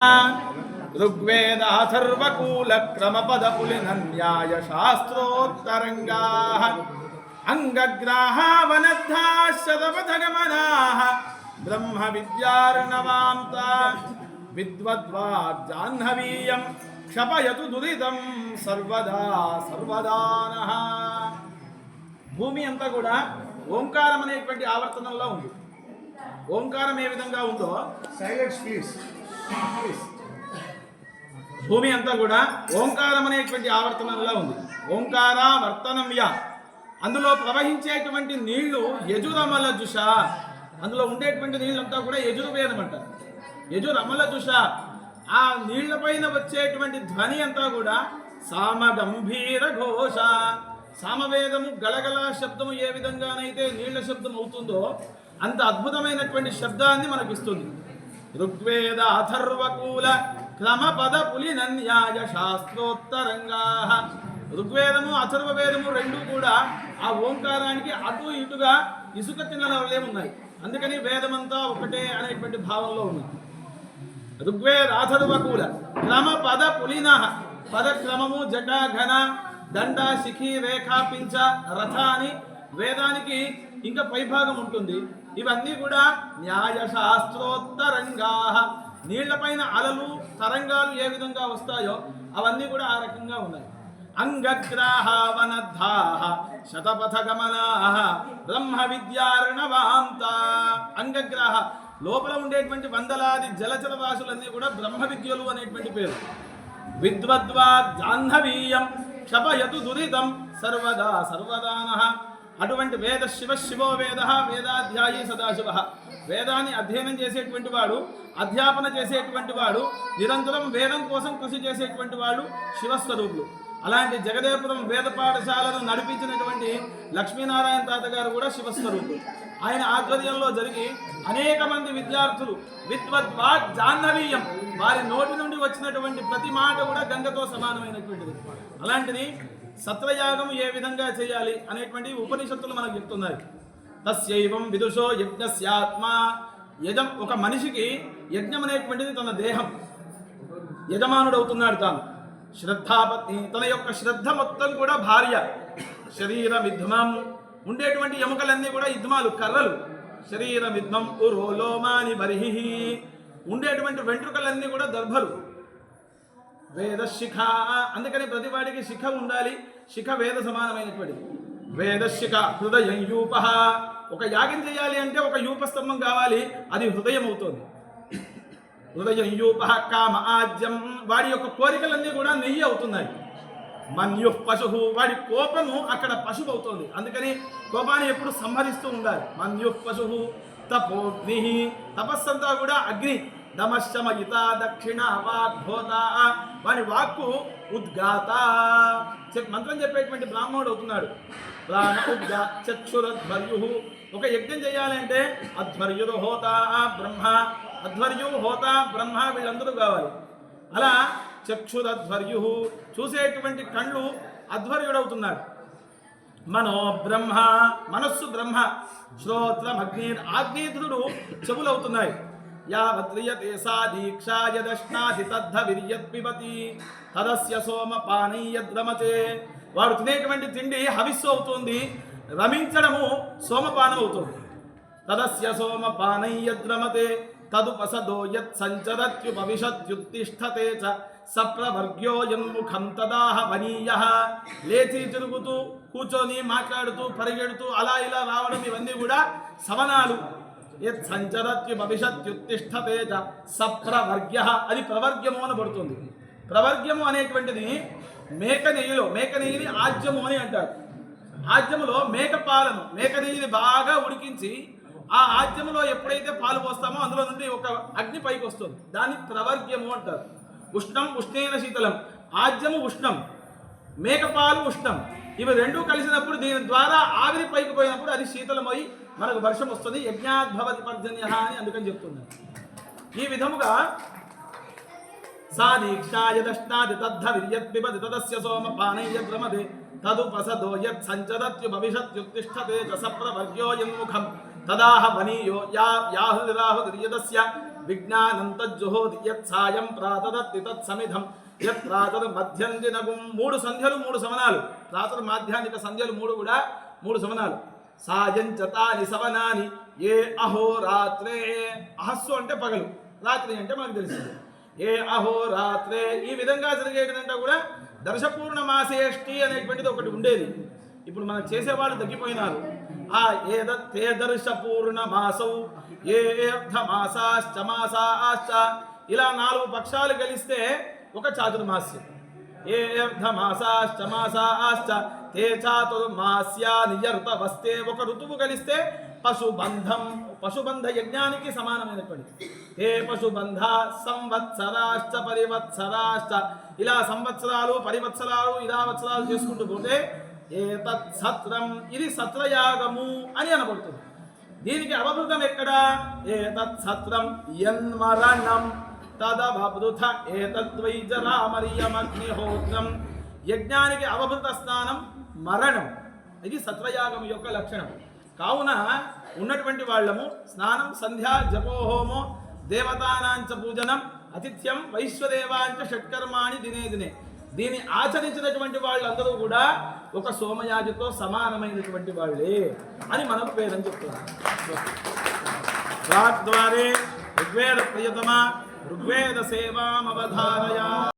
ఋగ్వేదాథర్వకూలక్రమపదపులినన్యాయ పులిన్యాయ శాస్త్రోత్తరంగా శతపథగమనాः బ్రహ్మ విద్యార్ణవాంత విద్వద్వాగ్జాహ్నవీయం క్షపయతు దురితం సర్వదా సర్వదాన భూమి అంతా కూడా ఓంకారం అనేటువంటి ఆవర్తనంలో ఉంది. ఓంకారం ఏ విధంగా ఉందో? సైలెన్స్ ప్లీజ్ ప్లీజ్ భూమి అంతా కూడా ఓంకారం అనేటువంటి ఆవర్తనంలో ఉంది. ఓంకార వర్తనమ్య అందులో ప్రవహించేటువంటి నీళ్ళు యజురమల జుష. అందులో ఉండేటువంటి నీళ్ళంతా కూడా యజుర్వేదం అంటారు యజురమల జుష. ఆ నీళ్ళ పైన వచ్చేటువంటి ధ్వని అంతా కూడా సామగంభీర ఘోష. సామవేదము గలగల శబ్దము ఏ విధంగానైతే నీళ్ళ శబ్దం అవుతుందో అంత అద్భుతమైనటువంటి శబ్దాన్ని మనకిస్తుంది. ఋగ్వేద అథర్వకూల క్రమపద పులినన్యాయ శాస్త్రోత్తరంగా. ఋగ్వేదము అథర్వవేదము రెండు కూడా ఆ ఓంకారానికి అటు ఇటుగా ఇసుక తిన్నల ఉన్నాయి. అందుకని వేదమంతా ఒకటే అనేటువంటి భావంలో ఉంది. ఋగ్వేద అథర్వకూల క్రమ పద పులిన పద క్రమము జట ఘన దండ శిఖి రేఖ పించ రథ అని వేదానికి ఇంకా పైభాగం ఉంటుంది. ఇవన్నీ కూడా న్యాయశాస్త్రోత్తరంగా. నీళ్ళపైన అలలు తరంగాలు ఏ విధంగా వస్తాయో అవన్నీ కూడా ఆ రకంగా ఉన్నాయి. అంగగ్రాహ వనద్ధాహ శతపథ గమనాహ బ్రహ్మ విద్యారణవాంత అంగగ్రాహ లోపల ఉండేటువంటి వందలాది జలచర రాశులన్నీ కూడా బ్రహ్మ విద్యలు అనేటువంటి పేరు. విద్వద్వా జాహ్నవీయం క్షపయతు దురితం సర్వదా సర్వదాన. అటువంటి వేద శివ శివో వేద వేదాధ్యాయి సదాశివ. వేదాన్ని అధ్యయనం చేసేటువంటి వాడు అధ్యాపన చేసేటువంటి వాడు నిరంతరం వేదం కోసం కృషి చేసేటువంటి వాడు శివస్వరూపులు అలాంటి జగదేపురం వేద పాఠశాలను నడిపించినటువంటి లక్ష్మీనారాయణ తాత గారు కూడా శివస్వరూపులు ఆయన ఆధ్వర్యంలో జరిగి అనేక మంది విద్యార్థులు విద్వద్వా జాహ్నవీయం వారి నోటి నుండి వచ్చినటువంటి ప్రతి మాట కూడా గంగతో సమానమైనటువంటిది. అలాంటిది సత్వయాగం ఏ విధంగా చేయాలి అనేటువంటి ఉపనిషత్తులు మనకు చెప్తున్నాయి. తస్యైవం విదుషో యజ్ఞస్యాత్మ. యజం ఒక మనిషికి యజ్ఞం అనేటువంటిది తన దేహం. యజమానుడవుతున్నాడు తాను. శ్రద్ధాపత్ని తన యొక్క శ్రద్ధ మొత్తం కూడా భార్య. శరీరం ఇద్మం ఉండేటువంటి ఎముకలన్నీ కూడా యుద్ధమాలు కర్రలు. శరీర విధ్వం ఉరో లోమాని బరిహి ఉండేటువంటి వెంట్రుకలన్నీ కూడా దర్భలు. వేదశిఖ. అందుకని ప్రతివాడికి శిఖ ఉండాలి. శిఖ వేద సమానమైనటువంటిది. వేద శిఖ హృదయం యూప. ఒక యాగం చేయాలి అంటే ఒక యూప స్తంభం కావాలి అది హృదయం అవుతుంది హృదయం యూప కామ ఆజ్యం. వాడి యొక్క కోరికలన్నీ కూడా నెయ్యి అవుతున్నాయి. మన్యు పశువు వాడి కోపము అక్కడ పశువు అవుతుంది అందుకని కోపాన్ని ఎప్పుడు సంహరిస్తూ ఉండాలి. మన్యు పశువు తపోగ్ని తపస్సంతా కూడా అగ్ని దమశమయిత దక్షిణ వాగ్భోత వాని వాక్కు ఉద్గాత చెప్ మంత్రం చెప్పేటువంటి బ్రాహ్మణుడు అవుతున్నాడు. ప్రాణ ఉద్గా చక్షురధ్వర్యు ఒక యజ్ఞం చేయాలంటే అధ్వర్యుడు హోతా బ్రహ్మ. అధ్వర్యు హోత బ్రహ్మ వీళ్ళందరూ కావాలి. అలా చక్షురధ్వర్యు చూసేటువంటి కళ్ళు అధ్వర్యుడవుతున్నాడు. మనో బ్రహ్మ మనస్సు బ్రహ్మ శ్రోత్రం అగ్ని ఆగ్నేయుడు చెవులవుతున్నాయి. యావద్రియతే సా దీక్షా యదశ్నాది తద్ధ విర్యత్ పిబతి తదస్య సోమ పానీయద్రమతే. వాడు తినేటువంటి తిండి హవిస్సు అవుతుంది రమించడము సోమపానం అవుతుంది. తదస్య సోమ పానయ్యద్రమతే తదుపసదో యత్ సంచరత్యుపవిశత్యుత్తిష్టతే చ సప్రవర్గ్యోయన్ముఖం తదాహ వనీయ. లేచి తిరుగుతూ కూర్చొని మాట్లాడుతూ పరిగెడుతూ అలా ఇలా రావడం ఇవన్నీ కూడా సవనాలు యత్ సంచరత్యుపవిశత్యుత్తిష్టతే చ సప్రవర్గ్య. అది ప్రవర్గ్యము అనబడుతుంది ప్రవర్గ్యము అనేటువంటిది మేక నెయ్యిలో మేక నెయ్యిని ఆజ్యము అని అంటారు. ఆజ్యములో మేక పాలను మేక నెయ్యిని బాగా ఉడికించి ఆ ఆజ్యములో ఎప్పుడైతే పాలు పోస్తామో అందులో నుండి ఒక అగ్ని పైకి వస్తుంది. దాన్ని ప్రవర్గ్యము అంటారు. ఉష్ణం ఉష్ణేన శీతలం. ఆజ్యము ఉష్ణం మేకపాలు ఉష్ణం. ఇవి రెండు కలిసినప్పుడు దీని ద్వారా ఆవిరి పైకి పోయినప్పుడు అది శీతలమై మనకు వర్షం వస్తుంది యజ్ఞాద్భవతి పర్జన్య అని అందుకని చెప్తున్నారు. ఈ విధముగా సా దీక్షా యదష్టాది తద్ధ విర్యత్ పిబతి తదస్య సోమ పానయ్యద్రమదే తదుపసదో యత్ సంచరత్యుభవిషత్యుత్తిష్టతే చ సప్రవర్గ్యో యన్ముఖం తదాహ వనీయో యా యాహురాహుర్యదస్య విజ్ఞానంతజ్జుహోది యత్ సాయం ప్రాతదత్తి తత్ సమిధం యత్ ప్రాతద మధ్యంజినగుం మూడు సంధ్యలు మూడు సమనాలు. ప్రాతద మాధ్యానిక సంధ్యలు మూడు కూడా మూడు సమనాలు. సాయం చతాని సవనాని ఏ అహోరాత్రే అహస్సు అంటే పగలు. రాత్రి అంటే మనకు తెలుస్తుంది ఏ అహోరాత్రే ఈ విధంగా జరిగేటిదంటే కూడా దర్శపూర్ణ మాసేష్టి అనేటువంటిది ఒకటి ఉండేది. ఇప్పుడు మనం చేసేవాళ్ళు తగ్గిపోయినారు. ఆ ఏ దత్తే దర్శపూర్ణమాసౌ. మాసౌ ఏ అర్ధ మాసాశ్చ. ఇలా నాలుగు పక్షాలు కలిస్తే ఒక చాతుర్మాస్యం. ఏ అర్ధ మాసాశ్చ. మాసాశ్చ తే నియర్త వస్తే ఒక ఋతువు కలిస్తే పశుబంధం పశుబంధ యజ్ఞానికి సమానమైనటువంటి. ఏ పశుబంధ సంవత్సరాశ్చ పరివత్సరాశ్చ. ఇలా సంవత్సరాలు పరివత్సరాలు ఇదావత్సరాలు చేసుకుంటూ పోతే ఏ సత్రం ఇది సత్రయాగము అని అనబడుతుంది. దీనికి అవభృతం ఎక్కడ? ఏ సత్రం యన్మరణం. తదవభృత ఏతద్వై జరామర్యమగ్నిహోత్రం యజ్ఞానికి అవభృత స్నానం మరణం. ఇది సత్రయాగం యొక్క లక్షణం. కావున ఉన్నటువంటి వాళ్ళము స్నానం సంధ్యా జపోహోమో దేవతానాంచ పూజనం అతిథ్యం వైశ్వదేవాంచ షట్కర్మాణి దినే దినే. దీన్ని ఆచరించినటువంటి వాళ్ళందరూ కూడా ఒక సోమయాజితో సమానమైనటువంటి వాళ్ళే అని మనకు పేరని చెప్తున్నారు ఋగ్వేద ప్రియతమ ఋగ్వేద సేవామవధారయ.